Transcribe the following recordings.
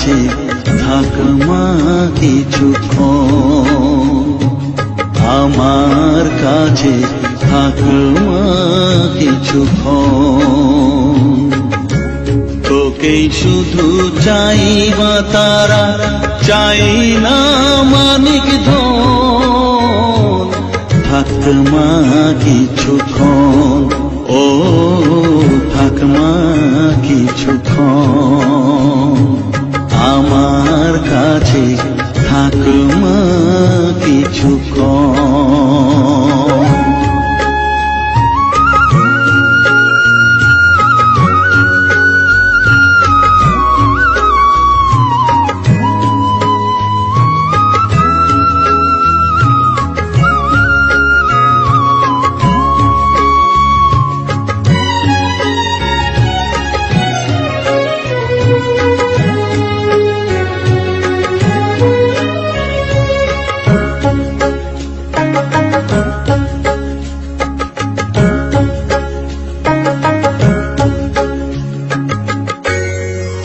আছে থাক কিছু আমার কাছে থাকমা কিছু তোকে শুধু চাই বা তারা, চাই না মানিক ধরনের থাকমা কিছু খ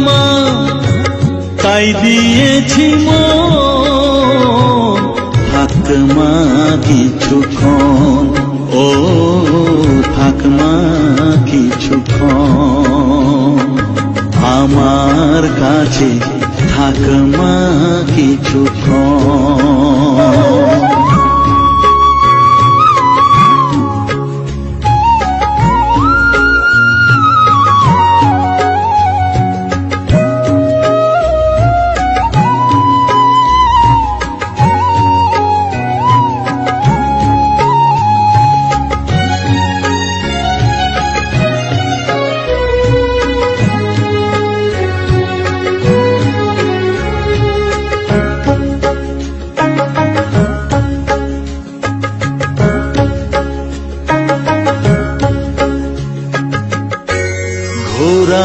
না তাই দিয়েছি থাকমা কিছুক্ষণ ও থাক মা কিছুক্ষণ আমার কাছে থাক মা কিছুক্ষণ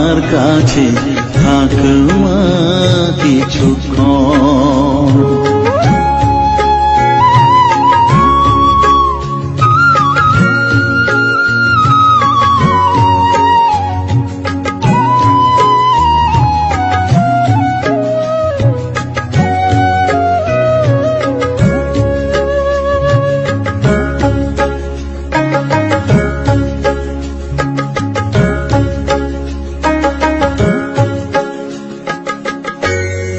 আমার কাছে থাক কিছুক্ষণ